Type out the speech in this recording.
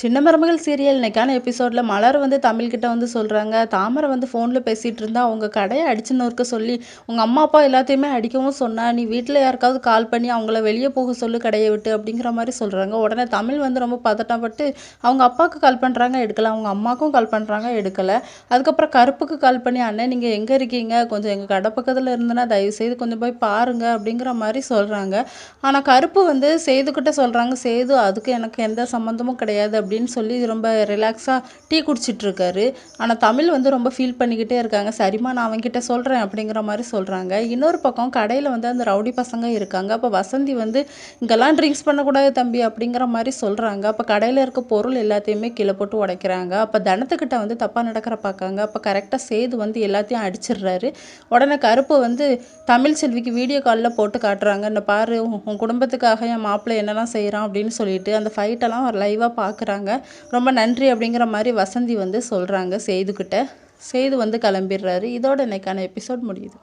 சின்ன மருமகள் சீரியல் இன்னைக்கான எபிசோடில் மலர் வந்து தமிழ்கிட்ட வந்து சொல்கிறாங்க தாமரை வந்து ஃபோனில் பேசிகிட்டு இருந்தா அவங்க கடையை அடிச்சு நொறுக்க சொல்லி உங்கள் அம்மா அப்பா எல்லாத்தையுமே அடிக்கவும் சொன்னா நீ வீட்டில் யாருக்காவது கால் பண்ணி அவங்கள வெளியே போக சொல்லு கடையை விட்டு அப்படிங்கிற மாதிரி சொல்கிறாங்க உடனே தமிழ் வந்து ரொம்ப பதட்டப்பட்டு அவங்க அப்பாவுக்கு கால் பண்ணுறாங்க எடுக்கல. அவங்க அம்மாவுக்கும் கால் பண்ணுறாங்க எடுக்கலை. அதுக்கப்புறம் கருப்புக்கு கால் பண்ணி அண்ணன் நீங்கள் எங்கே இருக்கீங்க? கொஞ்சம் எங்கள் கடை பக்கத்தில் இருந்தனா தயவுசெய்து கொஞ்சம் போய் பாருங்க அப்படிங்கிற மாதிரி சொல்கிறாங்க ஆனால் கருப்பு வந்து சேதுக்கிட்ட சொல்கிறாங்க சேது அதுக்கு எனக்கு எந்த சம்மந்தமும் கிடையாது அப்படின்னு சொல்லி ரொம்ப ரிலாக்ஸாக டீ குடிச்சிட்ருக்காரு ஆனால் தமிழ் வந்து ரொம்ப ஃபீல் பண்ணிக்கிட்டே இருக்காங்க. சரிம்மா நான் அவங்ககிட்ட சொல்கிறேன் அப்படிங்கிற மாதிரி சொல்கிறாங்க இன்னொரு பக்கம் கடையில் வந்து அந்த ரவுடி பசங்க இருக்காங்க. அப்போ வசந்தி வந்து இங்கெல்லாம் ட்ரிங்க்ஸ் பண்ணக்கூடாது தம்பி அப்படிங்கிற மாதிரி சொல்கிறாங்க அப்போ கடையில் இருக்க பொருள் எல்லாத்தையுமே கீழே போட்டு உடைக்கிறாங்க. அப்போ தனத்துக்கிட்ட வந்து தப்பாக நடக்கிற பார்க்காங்க. அப்போ கரெக்டாக சேது வந்து எல்லாத்தையும் அடிச்சிடுறாரு. உடனே கருப்பு வந்து தமிழ் செல்விக்கு வீடியோ காலில் போட்டு காட்டுறாங்க. இந்த பாரு உன் உன் குடும்பத்துக்காக என் மாப்பிள்ளை என்னெல்லாம் செய்கிறான் அப்படின்னு சொல்லிட்டு அந்த ஃபைட்டெல்லாம் லைவாக பார்க்குறாங்க ரொம்ப நன்றி அப்படிங்கிற மாதிரி வசந்தி வந்து சொல்கிறாங்க செய்துக்கிட்ட செய்து வந்து கிளம்பிடுறாரு. இதோட இன்றைக்கான எபிசோட் முடியுது.